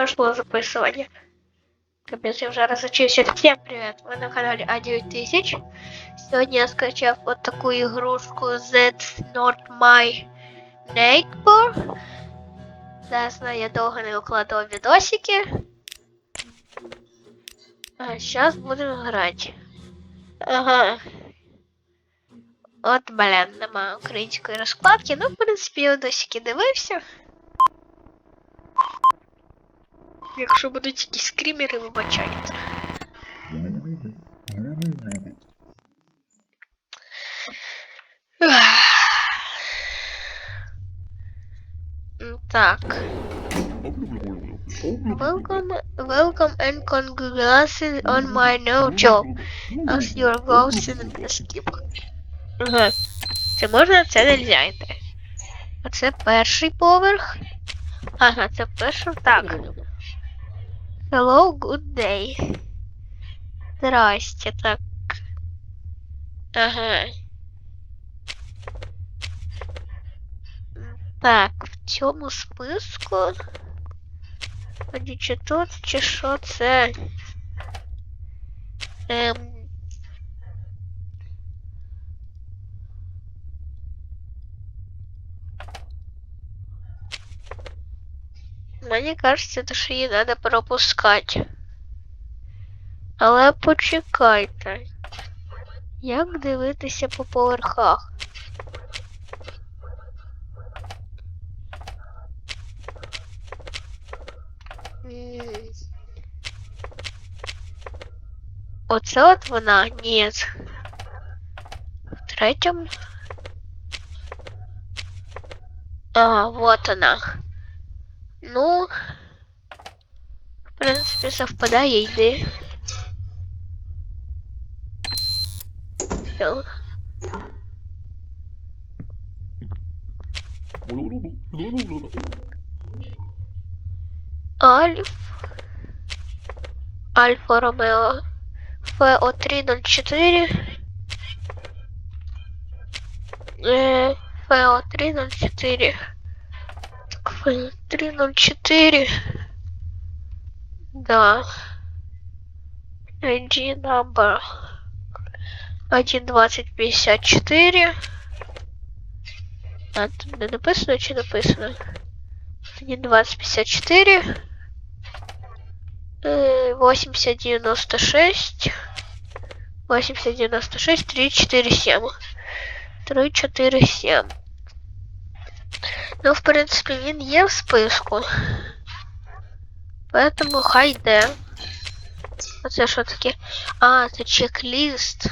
пошло записывание. Капец, я уже разучился. Всем привет, вы на канале А9000. Сегодня я скачал вот такую игрушку That's Not My Neighbor. Зараз я долго не укладывал видосики. А сейчас будем играть. Ага. От, блін, нема української розкладки. Ну, в принципі, я досі дивився. Якщо будуть якісь скрімери, вибачайте. Так. Welcome, welcome and congratulations on my new job as your ghost in the skip. Ага. Це можна, це нельзя йти. А це перший поверх. Ага, це перший. Так. Hello, good day. Здрасте, так. Ага. Так, в цьому списку. Чи тут, чи що це? Ем. Мені кажеться, що її треба пропускати. Але почекайте. Як дивитися по поверхах? Оце от вона? Ні. В третьому. А, вот она. Ну, в принципе, совпадає, йди. Всё. Альф. Альфа Ромео. ФО 304. Э, ФО 304. Так, ФО 304. Да. ID number. 1.2054. А, тут не написано чи написано? 1.2054. Э, 8096. 8096 347. 347. Ну, в принципі, він є в списку. Поэтому хай йде. А це що таке? А, це чек-ліст.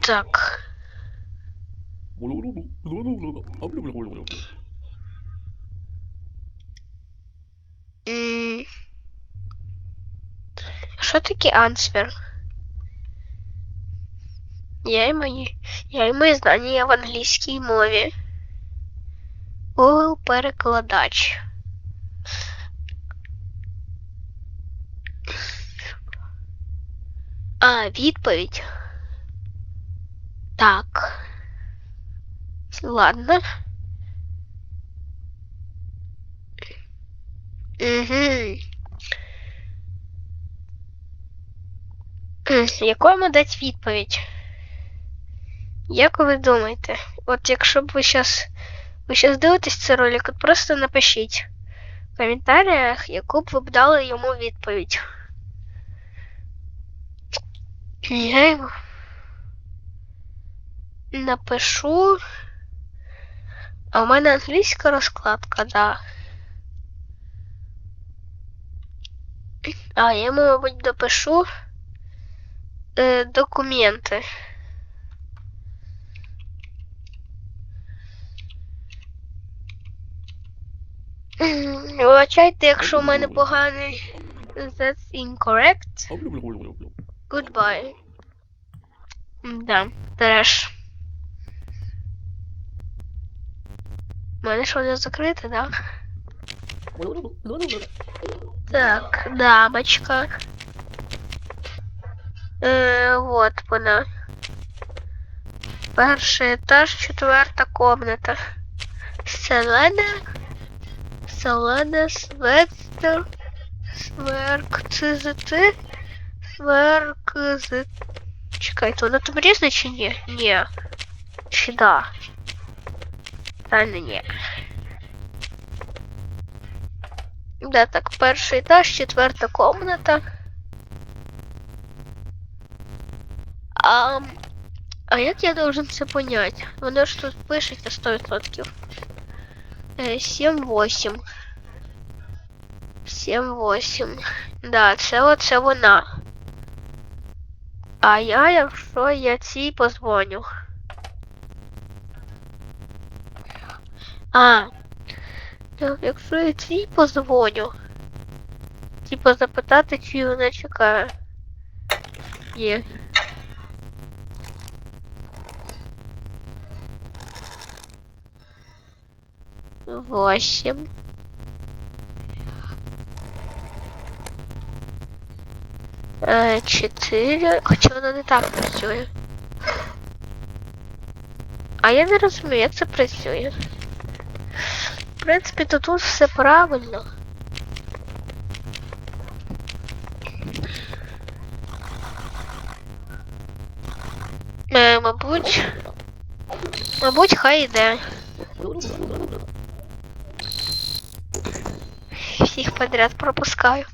Так. Що таке ансвер? Я і мої. Я і мої знання в англійській мові. Google перекладач. А, відповідь. Так. Ладно. Угу. Яку йому дати відповідь? Як ви думаєте? От якщо б ви зараз ви зараз дивитесь цей ролик, от просто напишіть в коментарях, яку б ви б дали йому відповідь. Я йому напишу. А у мене англійська розкладка, да. А, я йому, мабуть, допишу е, документи. Вибачайте, якщо у мене поганий. That's incorrect. Goodbye. Да, треш. У мене що не закрите, да? Так, дамочка. Э, вот вона. Перший етаж, четверта комната. Селена. Селена, Светстер. Сверк, ЦЗТ. Сверк, з... Чекайте, воно там різне чи ні? Ні. Чи да? Та не ні. Да, так, перший етаж, четверта комната. А, а як я должен це понять? Воно ж тут пишеться 100%. Е, 7-8. 7-8. Да, це оце вона. А я, якщо я цій позвоню. А. Так, якщо я цій позвоню. Типа запитати, чи вона чекає. Є. Восемь. Е, Чотири. Хоча воно не так працює. А я не розумію, як це працює. В принципі, то тут все правильно. Е, мабуть. Мабуть, хай йде. Всіх подряд пропускаю.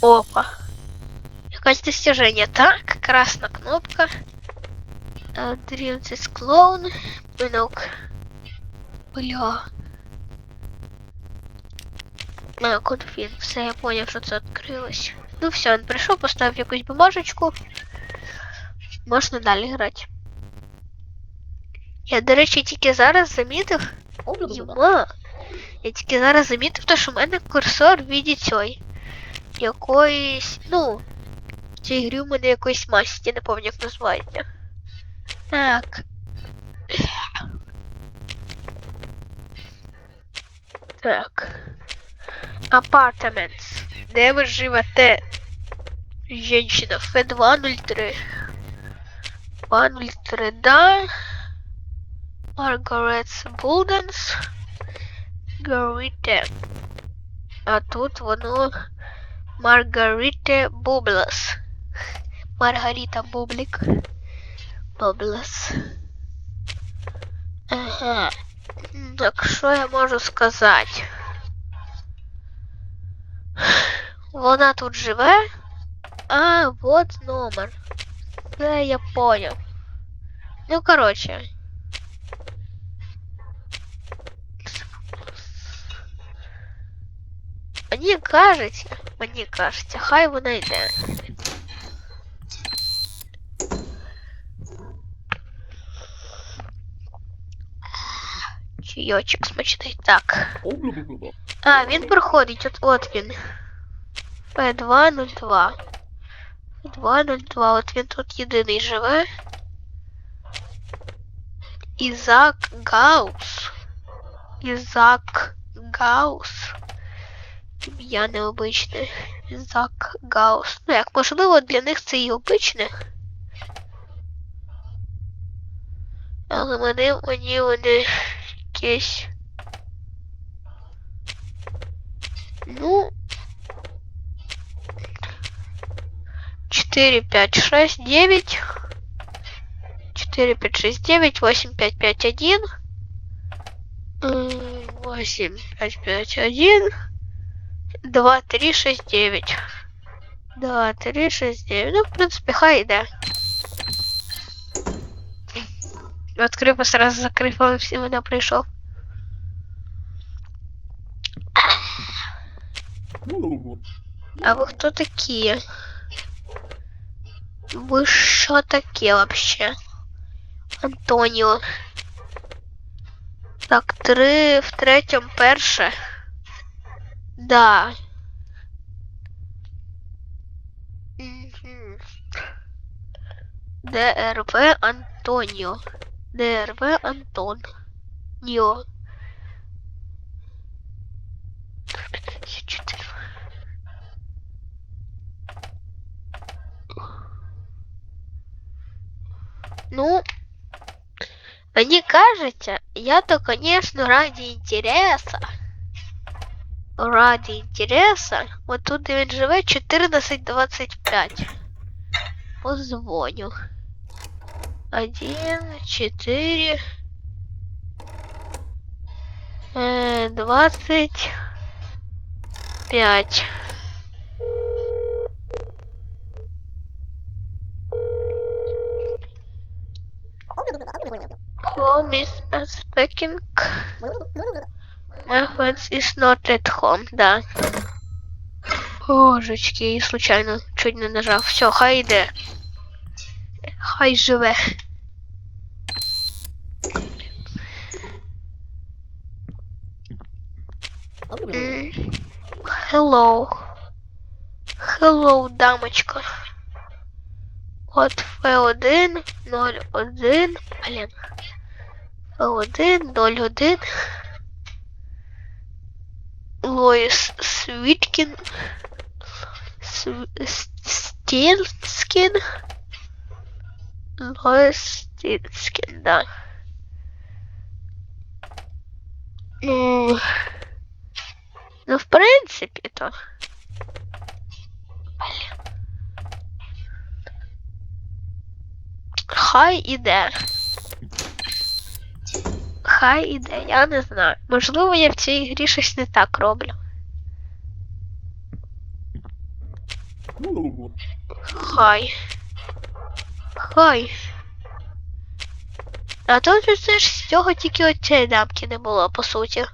Опа. Якась достижение. Так, красна кнопка. Drill this clone. Пинок. Бля. А, конфін. Все, я поняв, що це відкрилось. Ну все, він прийшов, поставив якусь бумажечку. Можна далі грати. Я, до речі, тільки зараз замітив. Йома. Я тільки зараз замітив, що в мене курсор в віді цієї. Якоїсь. Ну. В цій грі у мене якоїсь масті, не пам'ятаю, як називається. Так. Так. Апартаментс. Де ви живете? Женщина. Ф203. 203, да. Маргаретс Булденс. Гарріте. А тут воно Маргарите Бублас. Маргарита Бублик. Бублас. Ага. Так що я можу сказати? Вона тут живе. А, вот номер. Це я понял. Ну, короче. Мені кажеться, мені кажеться, хай вона йде. Чайочок смачний. Так. А, він проходить, от от він. П202. П202, от він тут єдиний живе. Ізак Гаус. Ізак Гаус. Ім'я необичне. Ізак Гаус. Ну як, можливо, для них це і обичне. Але мене мені вони якесь. Ну. 4, 5, 6, 9. 4, 5, 6, 9, 8, 5, 5, 1. 8, 5, 5, 1. 2, 3, 6, 9. 2, 3, 6, 9. Ну, в принципі, хай йде. Відкрив, а сразу закрив, але всі мене прийшов. А ви хто такі? Ви що таке вообще? Антоніо. Так, три в третьому перше. Да. ДРВ Антоніо. ДРВ Антон. Ніо. Ну, мне кажется, я-то, конечно, ради интереса. Ради интереса. Вот тут він живе 1425. Позвоню. Один, четыре, э, двадцать пять. Home is speaking. Friend is not at home, да. Божечки, і случайно чуть не нажав. Все, хай йде. Хай живе. М, Hello. Hello, дамочка. От Ф1, 01, блін. Ф1, 01. Лоїс Світкін. Св- Стінскін. Лоїс Стінскін, да. Ну, ну, в принципі, то. Блін. Хай іде. Хай іде, я не знаю. Можливо, я в цій грі щось не так роблю. Хай. Хай. А тут же це ж з цього тільки оцієї дамки не було, по суті.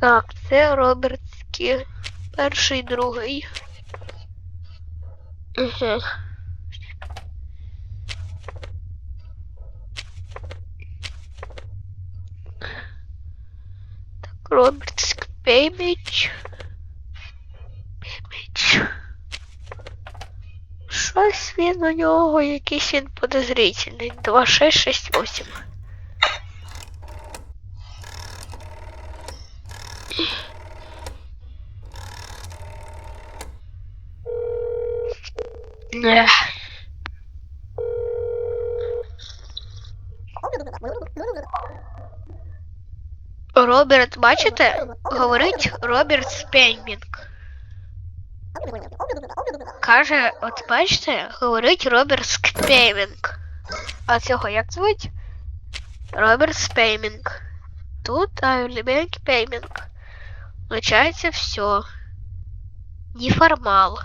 Так, це Робертський. Перший, другий. Угу. Так, Робертський Пейміч. Щось він у нього якийсь він подозрительний. 2668. Ех. Роберт, бачите? Говорить Роберт Спеймінг. Каже, от бачите, говорить Роберт Спеймінг. А цього як звуть? Роберт Спеймінг. Тут Айлібенк Пеймінг. Получается все. Неформал.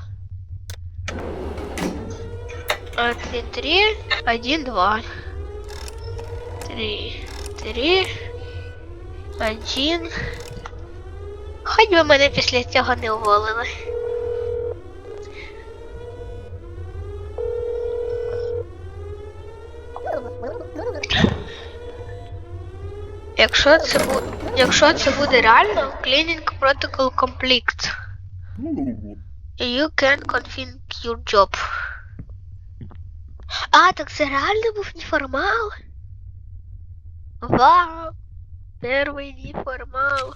Один, три, один, два. Три, три, один. Хоч би мене після цього не уволили. Якщо це буде, якщо це буде реально, cleaning protocol complete. You can confirm your job. А, так це реально був неформал? Вау! Перший неформал.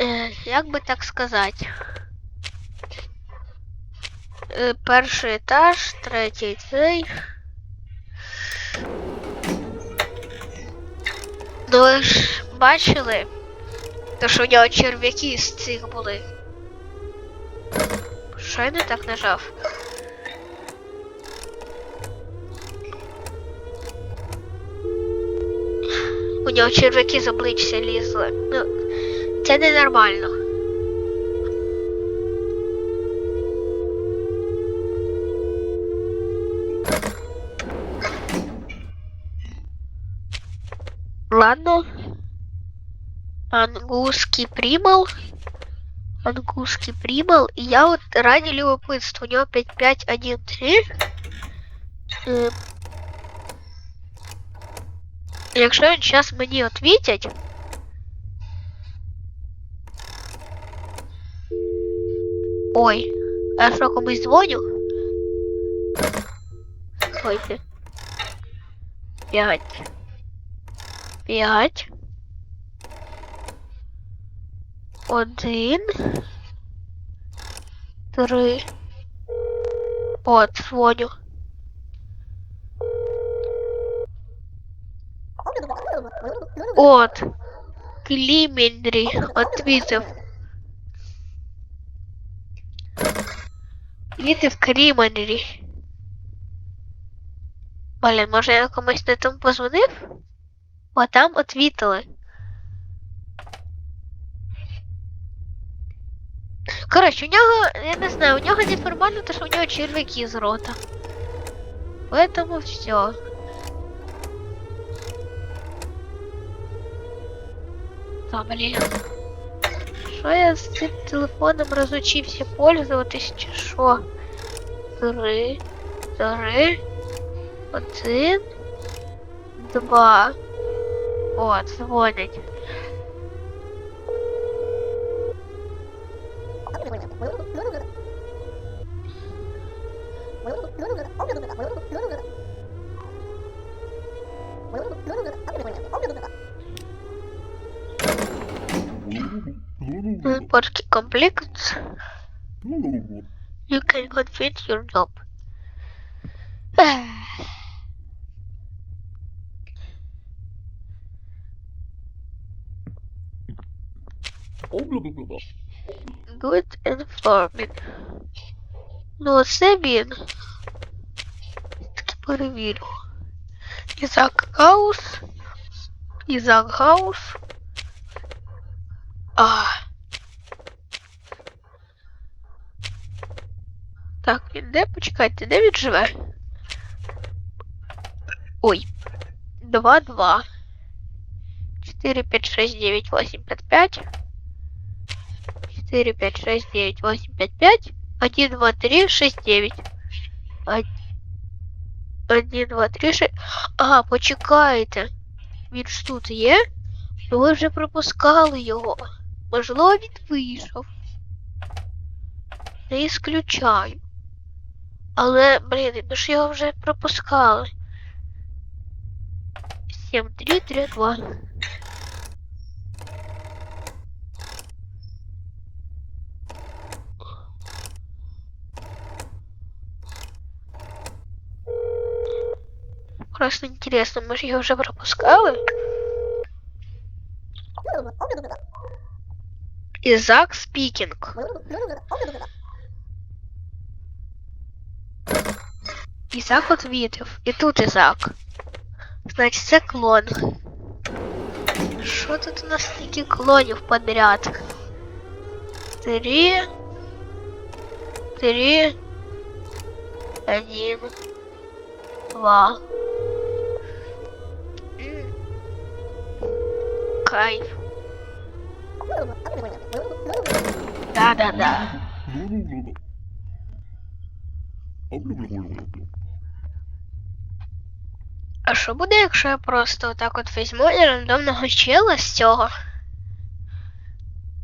Е, як би так сказати? Е, перший етаж, третій цей. Ну ви ж бачили, то що у нього черв'яки з цих були. Що я не так нажав? У нього черв'яки з обличчя лізли. Ну, це ненормально. Ладно. Ангусский примал. Ангусский примал. И я вот ради любопытства. У него 5513. Е, Якщо він зараз мені відвітять. Ой, а я що комусь дзвоню? Стойте. П'ять. П'ять. Один. три. От, дзвоню. От. Клімендрі отвітив. Відвітив Клімендрі. Блін, може я комусь не тому позвонив? О, там отвітили. Коротше, у нього, я не знаю, у нього неформально, то що у нього червяки з рота. Поэтому все. Та, блін. Що я з цим телефоном розучився пользуватись чи що? Три. Три. Один. Два. О, дзвонять. You can complete your job. Good informing. Ну, це він. Таки перевірю. Ізак Гаус. Ізак Гаус. А. Так, він де? Почекайте, де він живе? Ой. 2, 2. 4, 5, 6, 9, 8, 5, 5. 4, 5, 6, 9, 8, 5, 5. 1, 2, 3, 6, 9. 1, 2, 3, 6. А, почекайте. Він ж тут є? Ну ви вже пропускали його. Можливо, він вийшов. Не ісключаю. Але, блін, ми ж його вже пропускали. 7, 3, 3, 2. Просто интересно, мы же ее уже пропускали. Ізак спікінг. Ізак отвітив. І тут Ізак. Значить, це клон. Що тут у нас стільки клонів подряд? Три. Три. Один. Два. М. Кайф. Да-да-да. А що буде, якщо я просто отак от візьму і рандомного чела з цього?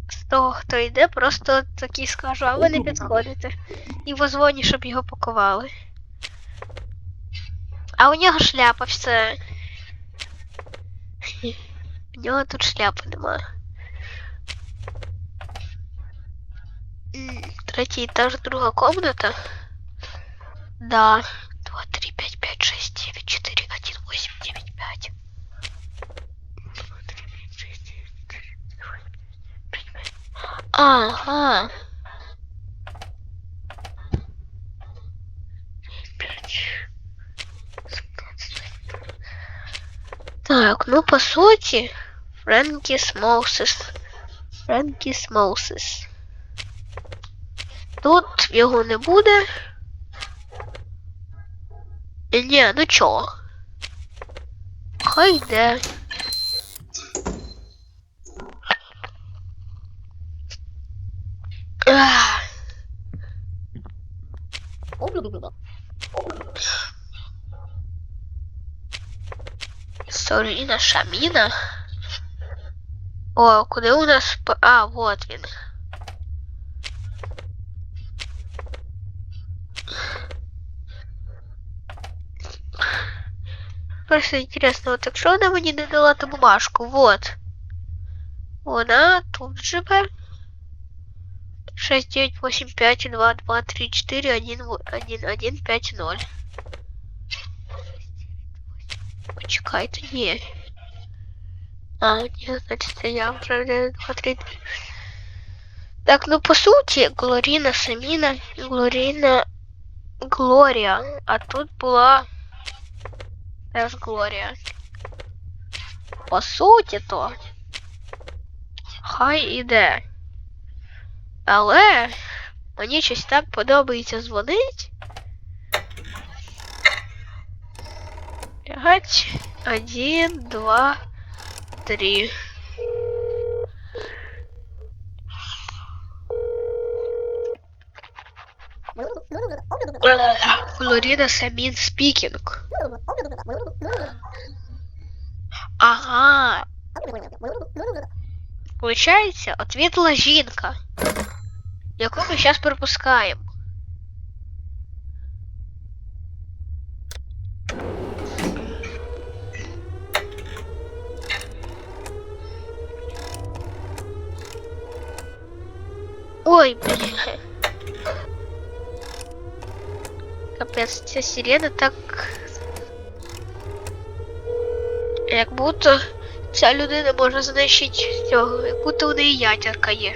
З того, хто йде, просто такий скажу, а ви не підходите. І позвоню, щоб його пакували. А у нього шляпа все. У нього тут шляпи немає. Третій етаж, друга комната. Да. 2, 3, 5, 5, 6, 9, 4, 1, 8, 9, 5. 2, 3, 5, 6, 9, 4, 5, 5. Ага. Так, ну по суті, Френкі Смоусис. Френкі Смоусис. Тут його не буде. Ні, ну чого? Хай йде. Соліна Шаміна. О, куди у нас... п- А, вот він. Просто интересно, вот так что она мне не дала ту бумажку? Вот. Вона тут живе. 6, 9, 8, 5, 2, 2, 3, 4, 1, 1, 1, 5, 0. Почекайте, ні. А, ні, значить, це я вже 1, 2, 3. Так, ну по суті, Глоріна Саміна, Глоріна Глорія. А тут була теж Глорія. По суті то. Хай іде. Але мені щось так подобається дзвонить. П'ять, один, два, три. Флорида Самін спікінг. Ага. Получається, ответила жінка, яку ми зараз пропускаємо. Ой, блін. Капець, ця сирена так. Як будто ця людина може знищити цього, як будто у неї ядерка є.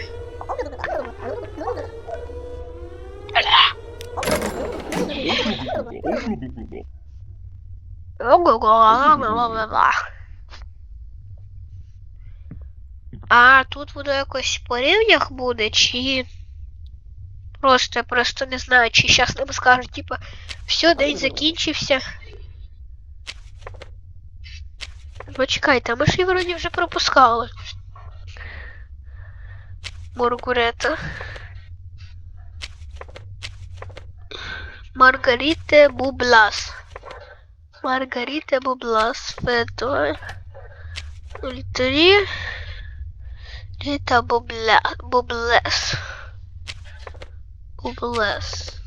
А тут воно якось по рівнях буде, чи просто просто не знаю, чи зараз нам скажуть, типа, все, день закінчився. Почекайте, ми ж її вроді вже пропускали. Маргарета. Маргарита Бублас. Маргарита Бублас. Фето. 03. Рита Бубля... Бублес. Бублес.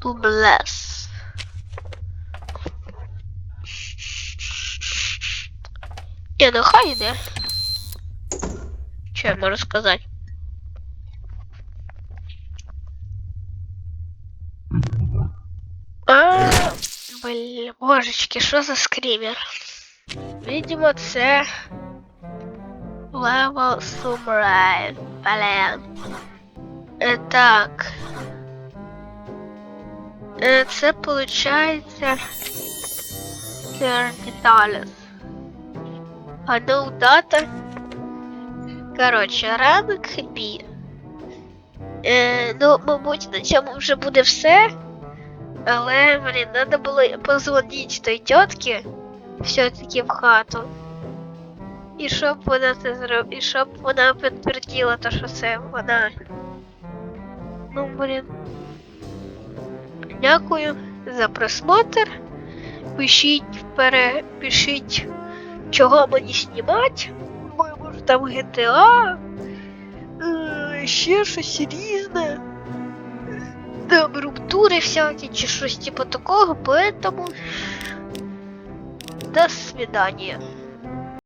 Бублес. Не, ну хай йде. Що я можу сказати? А, блін, божечки, що за скример? Видимо, це Level Summary. Блін. Е, так. Е, це получається. А ну дата. Коротше, ранок бі. Е, ну, мабуть, на цьому вже буде все. Але, блін, треба було позвонити той тітки все-таки в хату. І щоб вона це зробила, і щоб вона підтвердила те, що це вона. Ну, блін. Дякую за просмотр. Пишіть, перепишіть, чого мені знімати. Може там GTA. е, Ще щось різне. Там рубтури всякі чи щось типу такого, поэтому до свидания.